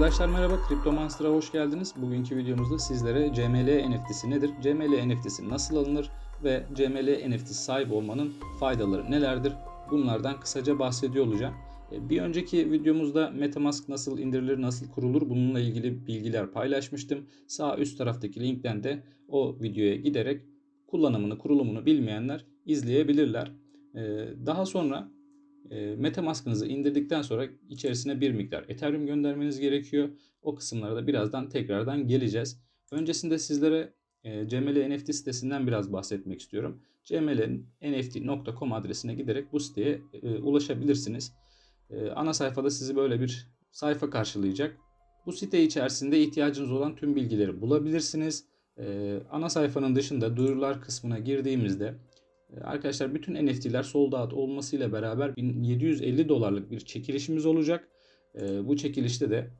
Arkadaşlar merhaba, Cryptomancer'a hoş geldiniz. Bugünkü videomuzda sizlere CML NFT'si nedir, CML NFT'si nasıl alınır ve CML NFT'si sahibi olmanın faydaları nelerdir? Bunlardan kısaca bahsediyor olacağım. E, Bir önceki videomuzda MetaMask nasıl indirilir, nasıl kurulur bununla ilgili bilgiler paylaşmıştım. Sağ üst taraftaki linkten de o videoya giderek kullanımını, kurulumunu bilmeyenler izleyebilirler. E, Daha sonra e, Metamask'ınızı indirdikten sonra içerisine bir miktar Ethereum göndermeniz gerekiyor. O kısımlara da birazdan tekrardan geleceğiz. Öncesinde sizlere e, CML NFT sitesinden biraz bahsetmek istiyorum. cmlnft.com adresine giderek bu siteye e, ulaşabilirsiniz. E, ana sayfada sizi böyle bir sayfa karşılayacak. Bu site içerisinde ihtiyacınız olan tüm bilgileri bulabilirsiniz. Ana sayfanın dışında duyurular kısmına girdiğimizde ee, Arkadaşlar bütün NFT'ler sold out olmasıyla beraber 1750 dolarlık bir çekilişimiz olacak. Ee, Bu çekilişte de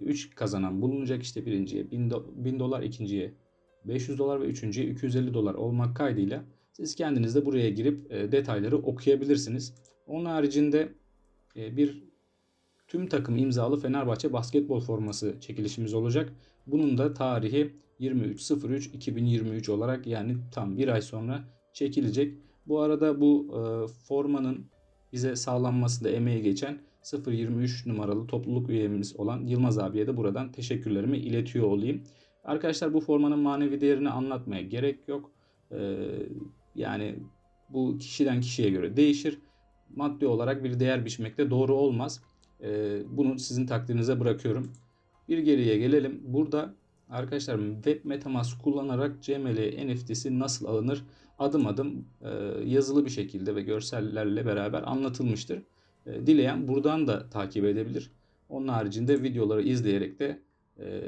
3 kazanan bulunacak. İşte birinciye 1000 dolar, ikinciye 500 dolar ve üçüncüye 250 dolar olmak kaydıyla siz kendiniz de buraya girip e, detayları okuyabilirsiniz. Onun haricinde e, bir tüm takım imzalı Fenerbahçe basketbol forması çekilişimiz olacak. Bunun da tarihi 23.03.2023 olarak yani tam bir ay sonra çekilecek. Bu arada bu e, formanın bize sağlanmasında emeği geçen 023 numaralı topluluk üyemiz olan Yılmaz abiye de buradan teşekkürlerimi iletiyor olayım. Arkadaşlar bu formanın manevi değerini anlatmaya gerek yok. E, yani bu kişiden kişiye göre değişir. Maddi olarak bir değer biçmek de doğru olmaz. E, bunu sizin takdirinize bırakıyorum. Bir geriye gelelim. Burada arkadaşlar Web MetaMask kullanarak CML NFT'si nasıl alınır? Adım adım e, yazılı bir şekilde ve görsellerle beraber anlatılmıştır. E, dileyen buradan da takip edebilir. Onun haricinde videoları izleyerek de e,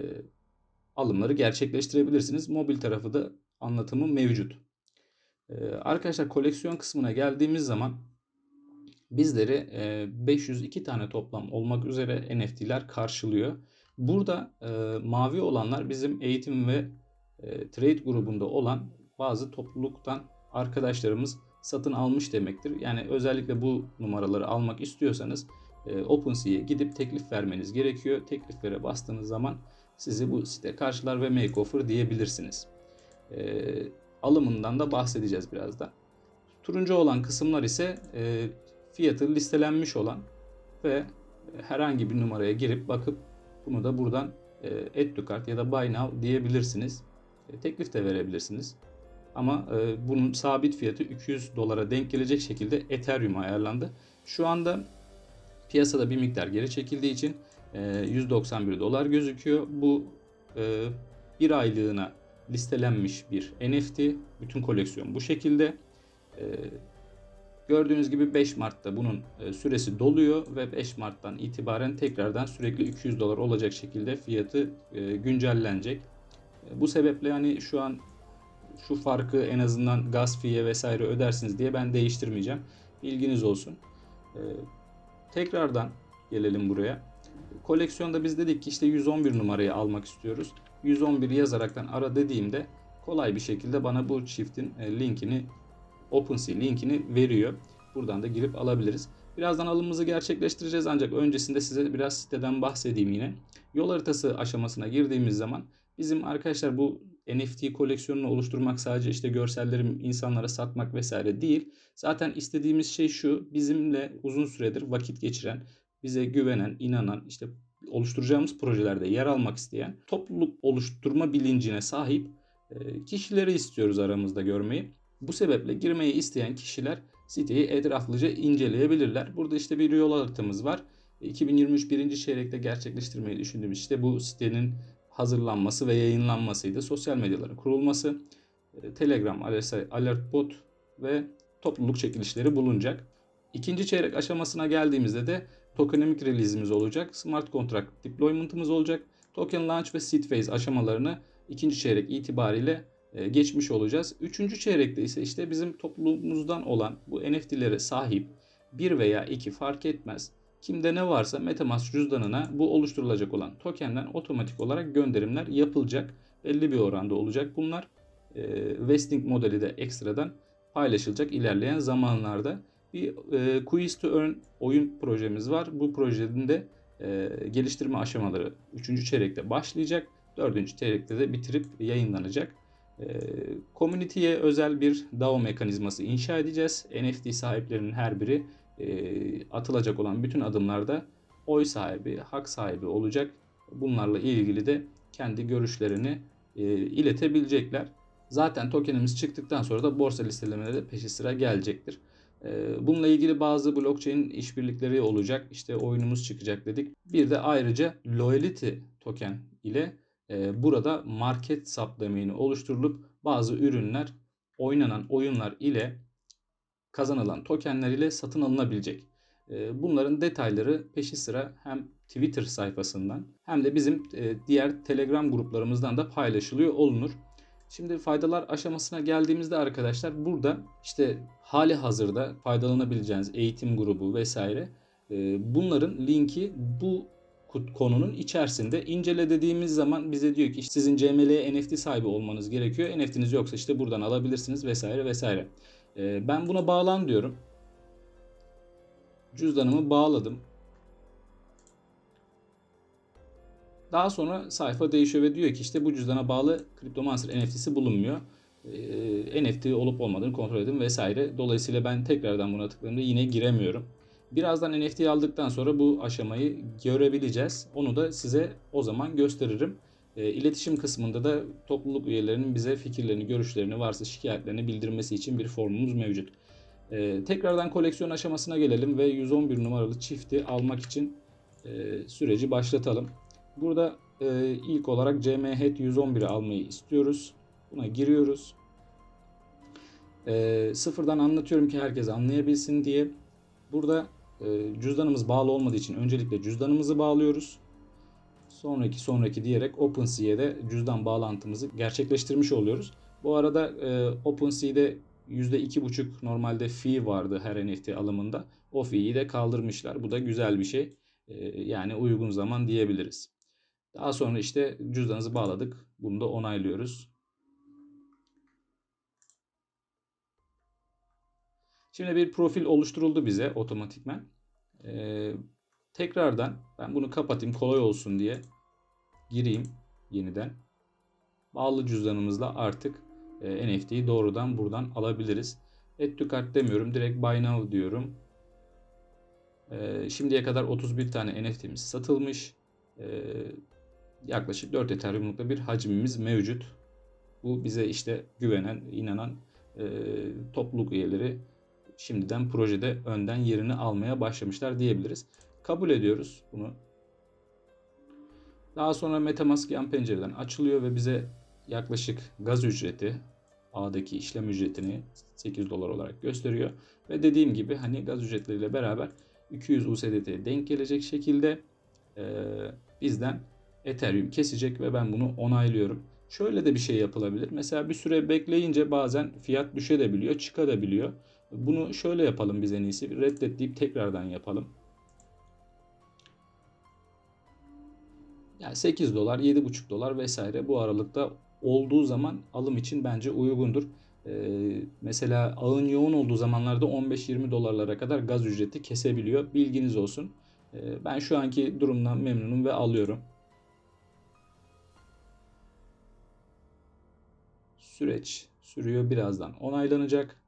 alımları gerçekleştirebilirsiniz. Mobil tarafı da anlatımı mevcut. Arkadaşlar koleksiyon kısmına geldiğimiz zaman bizleri 502 tane toplam olmak üzere NFT'ler karşılıyor. Burada mavi olanlar bizim eğitim ve trade grubunda olan bazı topluluktan arkadaşlarımız satın almış demektir. Yani özellikle bu numaraları almak istiyorsanız e, OpenSea'ya gidip teklif vermeniz gerekiyor. Tekliflere bastığınız zaman sizi bu site karşılar ve make offer diyebilirsiniz. E, alımından da bahsedeceğiz birazdan. Turuncu olan kısımlar ise e, fiyatı listelenmiş olan ve herhangi bir numaraya girip bakıp bunu da buradan e, add to cart ya da buy now diyebilirsiniz. E, teklif de verebilirsiniz. Ama e, bunun sabit fiyatı 200 dolara denk gelecek şekilde Ethereum ayarlandı. Şu anda piyasada bir miktar geri çekildiği için e, 191 dolar gözüküyor. Bu e, bir aylığına listelenmiş bir NFT. Bütün koleksiyon bu şekilde. E, gördüğünüz gibi 5 Mart'ta bunun e, süresi doluyor ve 5 Mart'tan itibaren tekrardan sürekli 200 dolar olacak şekilde fiyatı e, güncellenecek. E, bu sebeple yani şu an şu farkı en azından gaz fiye vesaire ödersiniz diye ben değiştirmeyeceğim. Bilginiz olsun. Ee, tekrardan gelelim buraya. Koleksiyonda biz dedik ki işte 111 numarayı almak istiyoruz. 111 yazaraktan ara dediğimde kolay bir şekilde bana bu çiftin e, linkini OpenSea linkini veriyor. Buradan da girip alabiliriz. Birazdan alımımızı gerçekleştireceğiz ancak öncesinde size biraz siteden bahsedeyim yine. Yol haritası aşamasına girdiğimiz zaman bizim arkadaşlar bu NFT koleksiyonunu oluşturmak sadece işte görselleri insanlara satmak vesaire değil. Zaten istediğimiz şey şu bizimle uzun süredir vakit geçiren, bize güvenen, inanan, işte oluşturacağımız projelerde yer almak isteyen, topluluk oluşturma bilincine sahip e, kişileri istiyoruz aramızda görmeyi. Bu sebeple girmeyi isteyen kişiler siteyi etraflıca inceleyebilirler. Burada işte bir yol haritamız var. 2023 birinci çeyrekte gerçekleştirmeyi düşündüğümüz işte bu sitenin hazırlanması ve yayınlanmasıydı. Sosyal medyaların kurulması, e, Telegram, Alert Bot ve topluluk çekilişleri bulunacak. İkinci çeyrek aşamasına geldiğimizde de tokenomic release'imiz olacak. Smart contract deployment'ımız olacak. Token launch ve seed phase aşamalarını ikinci çeyrek itibariyle e, geçmiş olacağız. Üçüncü çeyrekte ise işte bizim topluluğumuzdan olan bu NFT'lere sahip bir veya iki fark etmez Kimde ne varsa MetaMask cüzdanına bu oluşturulacak olan tokenden otomatik olarak gönderimler yapılacak. Belli bir oranda olacak bunlar. E, vesting modeli de ekstradan paylaşılacak ilerleyen zamanlarda. Bir e, Quiz to Earn oyun projemiz var. Bu projenin de e, geliştirme aşamaları 3. çeyrekte başlayacak. 4. çeyrekte de bitirip yayınlanacak. E, community'ye özel bir DAO mekanizması inşa edeceğiz. NFT sahiplerinin her biri e, atılacak olan bütün adımlarda oy sahibi, hak sahibi olacak. Bunlarla ilgili de kendi görüşlerini e, iletebilecekler. Zaten tokenimiz çıktıktan sonra da borsa listelemede de peşi sıra gelecektir. E, bununla ilgili bazı blockchain işbirlikleri olacak. İşte oyunumuz çıkacak dedik. Bir de ayrıca loyalty token ile burada market subdomaini oluşturulup bazı ürünler oynanan oyunlar ile kazanılan tokenler ile satın alınabilecek. E, bunların detayları peşi sıra hem Twitter sayfasından hem de bizim e, diğer Telegram gruplarımızdan da paylaşılıyor olunur. Şimdi faydalar aşamasına geldiğimizde arkadaşlar burada işte hali hazırda faydalanabileceğiniz eğitim grubu vesaire e, bunların linki bu konunun içerisinde incele dediğimiz zaman bize diyor ki sizin CML NFT sahibi olmanız gerekiyor. NFT'niz yoksa işte buradan alabilirsiniz vesaire vesaire. E, ben buna bağlan diyorum. Cüzdanımı bağladım. Daha sonra sayfa değişiyor ve diyor ki işte bu cüzdana bağlı CryptoMancer NFT'si bulunmuyor. E, NFT olup olmadığını kontrol edin vesaire. Dolayısıyla ben tekrardan buna tıkladığımda yine giremiyorum. Birazdan NFT aldıktan sonra bu aşamayı görebileceğiz. Onu da size o zaman gösteririm. E, iletişim kısmında da topluluk üyelerinin bize fikirlerini, görüşlerini, varsa şikayetlerini bildirmesi için bir formumuz mevcut. E, tekrardan koleksiyon aşamasına gelelim ve 111 numaralı çifti almak için e, süreci başlatalım. Burada e, ilk olarak CMHET 111'i almayı istiyoruz. Buna giriyoruz. E, sıfırdan anlatıyorum ki herkes anlayabilsin diye. Burada e, cüzdanımız bağlı olmadığı için öncelikle cüzdanımızı bağlıyoruz. Sonraki sonraki diyerek OpenSea'de de cüzdan bağlantımızı gerçekleştirmiş oluyoruz. Bu arada e, OpenSea'de %2,5 normalde fee vardı her NFT alımında. O fee'yi de kaldırmışlar. Bu da güzel bir şey. E, yani uygun zaman diyebiliriz. Daha sonra işte cüzdanınızı bağladık. Bunu da onaylıyoruz. Şimdi bir profil oluşturuldu bize otomatikmen. Ee, tekrardan ben bunu kapatayım kolay olsun diye gireyim yeniden. Bağlı cüzdanımızla artık e, NFT'yi doğrudan buradan alabiliriz. Cart demiyorum. Direkt buy now diyorum. E, şimdiye kadar 31 tane NFT'miz satılmış. E, yaklaşık 4 Ethereum'lukta bir hacmimiz mevcut. Bu bize işte güvenen, inanan e, topluluk üyeleri şimdiden projede önden yerini almaya başlamışlar diyebiliriz. Kabul ediyoruz bunu. Daha sonra Metamask yan pencereden açılıyor ve bize yaklaşık gaz ücreti A'daki işlem ücretini 8 dolar olarak gösteriyor. Ve dediğim gibi hani gaz ücretleriyle beraber 200 USDT'ye denk gelecek şekilde e, bizden Ethereum kesecek ve ben bunu onaylıyorum. Şöyle de bir şey yapılabilir. Mesela bir süre bekleyince bazen fiyat düşebiliyor, çıkabiliyor. Bunu şöyle yapalım biz en iyisi. Reddet deyip tekrardan yapalım. Yani 8 dolar, 7,5 dolar vesaire bu aralıkta olduğu zaman alım için bence uygundur. Ee, mesela ağın yoğun olduğu zamanlarda 15-20 dolarlara kadar gaz ücreti kesebiliyor. Bilginiz olsun. Ee, ben şu anki durumdan memnunum ve alıyorum. Süreç sürüyor. Birazdan onaylanacak.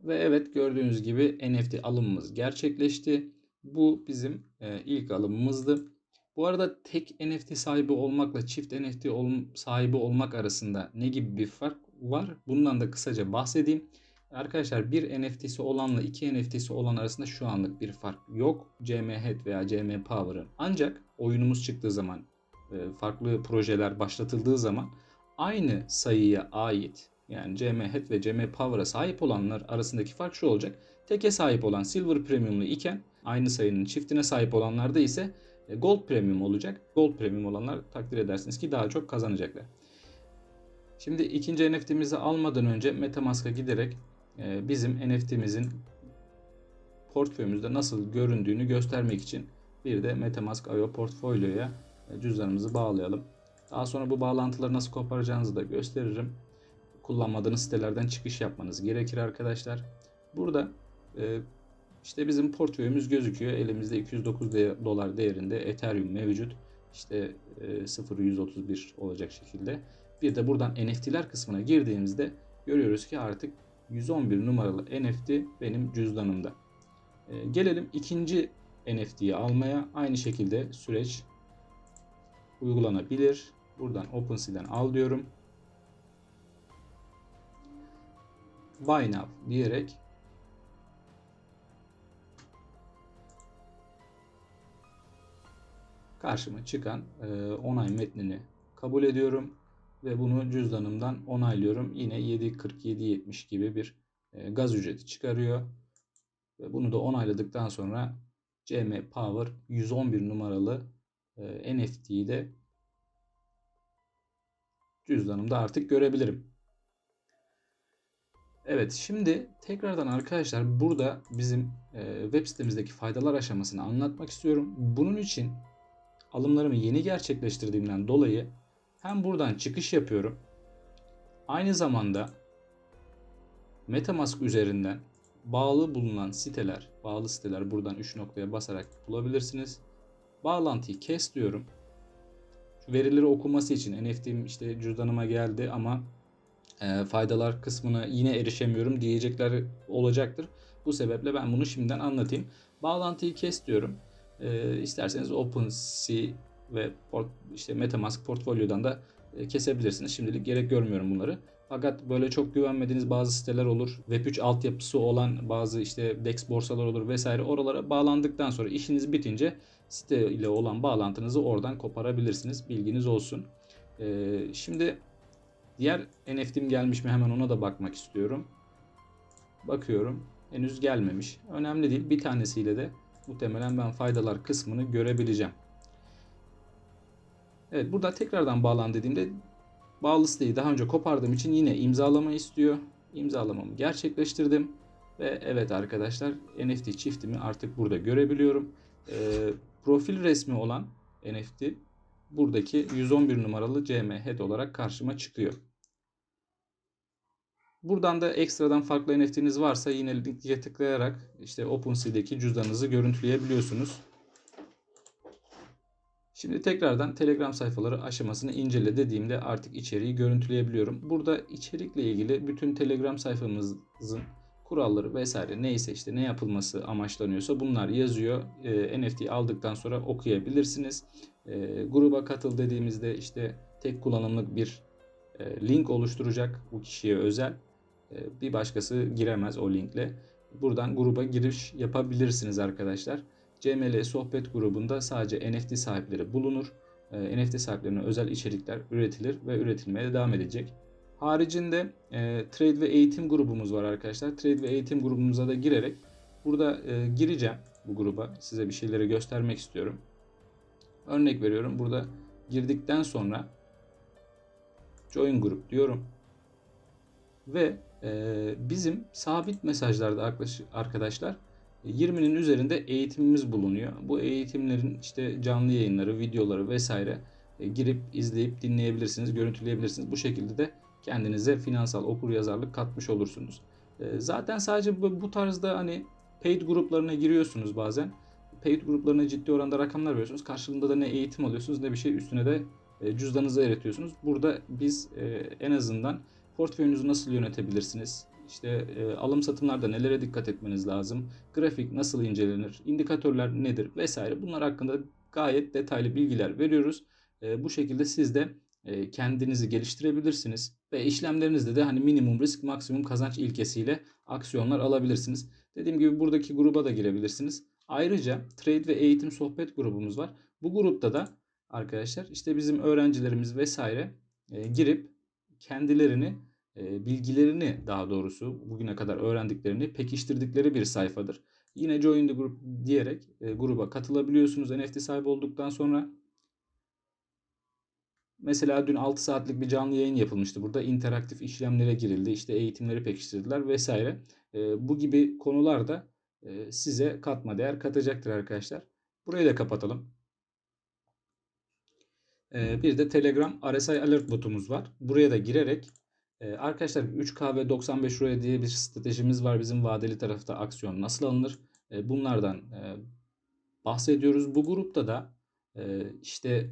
Ve evet gördüğünüz gibi NFT alımımız gerçekleşti. Bu bizim e, ilk alımımızdı. Bu arada tek NFT sahibi olmakla çift NFT sahibi olmak arasında ne gibi bir fark var? Bundan da kısaca bahsedeyim. Arkadaşlar bir NFT'si olanla iki NFT'si olan arasında şu anlık bir fark yok. CM Head veya CM Power'ın. Ancak oyunumuz çıktığı zaman e, farklı projeler başlatıldığı zaman aynı sayıya ait yani CM Head ve CM Power'a sahip olanlar arasındaki fark şu olacak. Teke sahip olan Silver Premium'lu iken aynı sayının çiftine sahip olanlarda ise Gold Premium olacak. Gold Premium olanlar takdir edersiniz ki daha çok kazanacaklar. Şimdi ikinci NFT'mizi almadan önce Metamask'a giderek e, bizim NFT'mizin portföyümüzde nasıl göründüğünü göstermek için bir de Metamask IO portfolyoya e, cüzdanımızı bağlayalım. Daha sonra bu bağlantıları nasıl koparacağınızı da gösteririm kullanmadığınız sitelerden çıkış yapmanız gerekir arkadaşlar. Burada e, İşte bizim portföyümüz gözüküyor. Elimizde 209 de- dolar değerinde Ethereum mevcut. İşte e, 0.131 olacak şekilde. Bir de buradan NFT'ler kısmına girdiğimizde görüyoruz ki artık 111 numaralı NFT benim cüzdanımda. E, gelelim ikinci NFT'yi almaya. Aynı şekilde süreç uygulanabilir. Buradan OpenSea'den al diyorum. Buy now diyerek karşıma çıkan e, onay metnini kabul ediyorum ve bunu cüzdanımdan onaylıyorum. Yine 7.47.70 gibi bir e, gaz ücreti çıkarıyor. Ve bunu da onayladıktan sonra CM Power 111 numaralı e, NFT'yi de cüzdanımda artık görebilirim. Evet şimdi tekrardan arkadaşlar burada bizim e, web sitemizdeki faydalar aşamasını anlatmak istiyorum. Bunun için alımlarımı yeni gerçekleştirdiğimden dolayı hem buradan çıkış yapıyorum. Aynı zamanda MetaMask üzerinden bağlı bulunan siteler, bağlı siteler buradan 3 noktaya basarak bulabilirsiniz. Bağlantıyı kes diyorum. Verileri okuması için NFT'm işte cüzdanıma geldi ama e, faydalar kısmına yine erişemiyorum diyecekler olacaktır. Bu sebeple ben bunu şimdiden anlatayım. Bağlantıyı kes diyorum. E, isterseniz OpenSea ve port, işte MetaMask portfolyodan da e, kesebilirsiniz. Şimdilik gerek görmüyorum bunları. Fakat böyle çok güvenmediğiniz bazı siteler olur. Web3 altyapısı olan bazı işte DEX borsalar olur vesaire. Oralara bağlandıktan sonra işiniz bitince site ile olan bağlantınızı oradan koparabilirsiniz. Bilginiz olsun. Ee, şimdi diğer NFT'm gelmiş mi hemen ona da bakmak istiyorum. Bakıyorum. Henüz gelmemiş. Önemli değil. Bir tanesiyle de muhtemelen ben faydalar kısmını görebileceğim. Evet burada tekrardan bağlan dediğimde bağlı siteyi daha önce kopardığım için yine imzalama istiyor. İmzalamamı gerçekleştirdim. Ve evet arkadaşlar NFT çiftimi artık burada görebiliyorum. Ee, profil resmi olan NFT buradaki 111 numaralı CM head olarak karşıma çıkıyor. Buradan da ekstradan farklı NFT'niz varsa yine linke tıklayarak işte OpenSea'deki cüzdanınızı görüntüleyebiliyorsunuz. Şimdi tekrardan Telegram sayfaları aşamasını incele dediğimde artık içeriği görüntüleyebiliyorum. Burada içerikle ilgili bütün Telegram sayfamızın kuralları vesaire neyse işte ne yapılması amaçlanıyorsa bunlar yazıyor. E, NFT aldıktan sonra okuyabilirsiniz. E, gruba katıl dediğimizde işte tek kullanımlık bir e, link oluşturacak bu kişiye özel. E, bir başkası giremez o linkle. Buradan gruba giriş yapabilirsiniz arkadaşlar. CML sohbet grubunda sadece NFT sahipleri bulunur. E, NFT sahiplerine özel içerikler üretilir ve üretilmeye devam edecek. Haricinde e, trade ve eğitim grubumuz var arkadaşlar. Trade ve eğitim grubumuza da girerek burada e, gireceğim bu gruba. Size bir şeyleri göstermek istiyorum. Örnek veriyorum. Burada girdikten sonra join grup diyorum. Ve bizim sabit mesajlarda arkadaşlar 20'nin üzerinde eğitimimiz bulunuyor. Bu eğitimlerin işte canlı yayınları, videoları vesaire e, girip izleyip dinleyebilirsiniz, görüntüleyebilirsiniz. Bu şekilde de kendinize finansal okur yazarlık katmış olursunuz. E, zaten sadece bu, bu tarzda hani paid gruplarına giriyorsunuz bazen. Paid gruplarına ciddi oranda rakamlar veriyorsunuz. Karşılığında da ne eğitim alıyorsunuz ne bir şey üstüne de e, cüzdanınıza eritiyorsunuz. Burada biz en azından portföyünüzü nasıl yönetebilirsiniz? İşte e, alım satımlarda nelere dikkat etmeniz lazım? Grafik nasıl incelenir? indikatörler nedir? Vesaire. Bunlar hakkında gayet detaylı bilgiler veriyoruz. E, bu şekilde siz de e, kendinizi geliştirebilirsiniz ve işlemlerinizde de hani minimum risk maksimum kazanç ilkesiyle aksiyonlar alabilirsiniz. Dediğim gibi buradaki gruba da girebilirsiniz. Ayrıca trade ve eğitim sohbet grubumuz var. Bu grupta da arkadaşlar işte bizim öğrencilerimiz vesaire e, girip kendilerini bilgilerini daha doğrusu bugüne kadar öğrendiklerini pekiştirdikleri bir sayfadır. Yine join the group diyerek gruba katılabiliyorsunuz NFT sahibi olduktan sonra. Mesela dün 6 saatlik bir canlı yayın yapılmıştı. Burada interaktif işlemlere girildi. İşte eğitimleri pekiştirdiler vesaire. Bu gibi konular da size katma değer katacaktır arkadaşlar. Burayı da kapatalım. Bir de Telegram RSI Alert botumuz var. Buraya da girerek ee, arkadaşlar 3K ve 95 liraya diye bir stratejimiz var. Bizim vadeli tarafta aksiyon nasıl alınır? E, bunlardan e, bahsediyoruz. Bu grupta da e, işte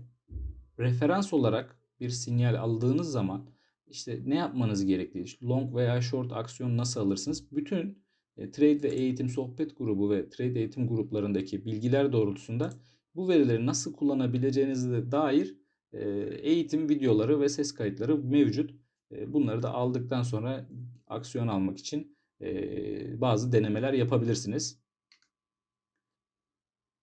referans olarak bir sinyal aldığınız zaman işte ne yapmanız gerektiği, long veya short aksiyon nasıl alırsınız? Bütün e, trade ve eğitim sohbet grubu ve trade eğitim gruplarındaki bilgiler doğrultusunda bu verileri nasıl kullanabileceğinize dair e, eğitim videoları ve ses kayıtları mevcut. Bunları da aldıktan sonra aksiyon almak için bazı denemeler yapabilirsiniz.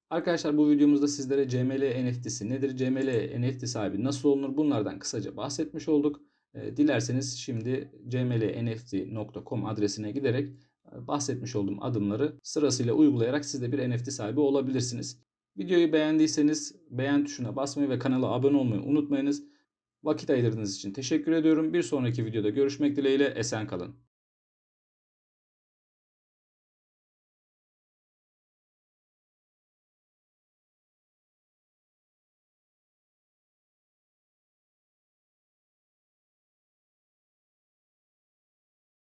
Arkadaşlar bu videomuzda sizlere CML NFT'si nedir? CML NFT sahibi nasıl olunur? Bunlardan kısaca bahsetmiş olduk. Dilerseniz şimdi cmlnft.com adresine giderek bahsetmiş olduğum adımları sırasıyla uygulayarak siz de bir NFT sahibi olabilirsiniz. Videoyu beğendiyseniz beğen tuşuna basmayı ve kanala abone olmayı unutmayınız. Vakit ayırdığınız için teşekkür ediyorum. Bir sonraki videoda görüşmek dileğiyle esen kalın.